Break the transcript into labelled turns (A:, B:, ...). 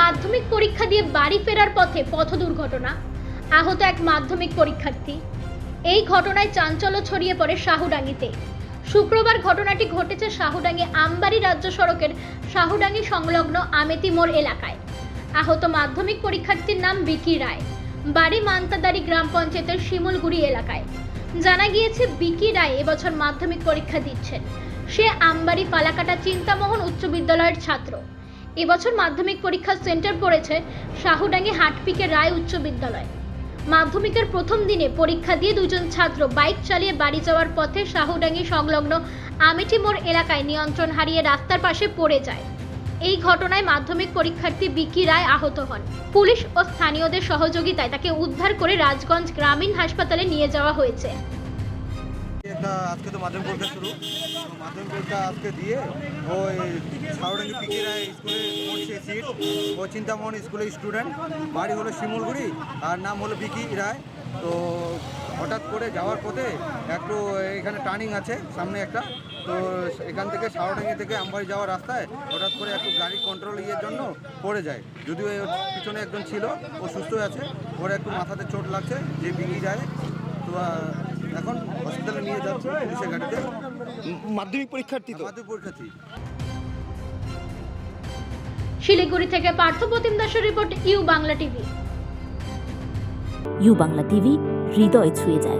A: মাধ্যমিক পরীক্ষা দিয়ে বাড়ি ফেরার পথে পথ দুর্ঘটনা। আহত এক মাধ্যমিক পরীক্ষার্থী। এই ঘটনায় চাঞ্চল্য ছড়িয়ে পড়ে শাহুডাঙ্গিতে। শুক্রবার ঘটনাটি ঘটেছে শাহুডাঙ্গি আমবাড়ি রাজ্য সড়কের শাহুডাঙ্গি সংলগ্ন আমেতি মোড় এলাকায়। আহত মাধ্যমিক পরীক্ষার্থীর নাম বিকি রায়। বাড়ি মান্তাদারি গ্রাম পঞ্চায়েতের শিমুলগুড়ি এলাকায়। জানা গিয়েছে, বিকি রায় এবছর মাধ্যমিক পরীক্ষা দিচ্ছেন। সে আমবাড়ি পালাকাটা চিন্তামোহন উচ্চ বিদ্যালয়ের ছাত্র। এবছর মাধ্যমিক পরীক্ষার সেন্টার পড়েছে শাহুডাঙ্গি হাটপিকে রায় উচ্চ বিদ্যালয়। মাধ্যমিকের প্রথম দিনে পরীক্ষা দিয়ে দুজন ছাত্র বাইক চালিয়ে বাড়ি যাওয়ার পথে শাহুডাঙ্গি সংলগ্ন আমিঠি মোড় এলাকায় নিয়ন্ত্রণ হারিয়ে রাস্তার পাশে পড়ে যায়। এই ঘটনায় মাধ্যমিক পরীক্ষার্থী বিকি রায় আহত হন। পুলিশ ও স্থানীয়দের সহযোগিতায় তাকে উদ্ধার করে রাজগঞ্জ গ্রামীণ হাসপাতালে নিয়ে যাওয়া হয়েছে।
B: একটা আজকে তো মাধ্যমিক পরীক্ষা শুরু। মাধ্যমিক পরীক্ষা আজকে দিয়ে ওই সাউডাঙ্গি পিকে রায় স্কুলে পড়ছে সিট, ও চিন্তামোহন স্কুলের স্টুডেন্ট। বাড়ি হলো শিমুলগুড়ি, আর নাম হলো বিকি রায়। তো হঠাৎ করে যাওয়ার পথে একটু এখানে টার্নিং আছে, সামনে একটা। তো এখান থেকে সাউডাঙ্গি থেকে আমবাড়ি যাওয়ার রাস্তায় হঠাৎ করে একটু গাড়ি কন্ট্রোল ইয়ের জন্য পড়ে যায়। যদিও পিছনে একজন ছিল, ও সুস্থ আছে। ওর একটু মাথাতে চোট লাগছে, যে বিকি যায় তো এখন হসপিটালে নিয়ে যাচ্ছে পুলিশের গাড়িতে।
C: মাধ্যমিক পরীক্ষার্থী তো।
B: মাধ্যমিক পরীক্ষার্থী।
A: শিলিগুড়ি থেকে পার্থপ্রতিম দাসের report U Bangla TV.
D: U Bangla TV হৃদয় ছুঁয়ে যায়।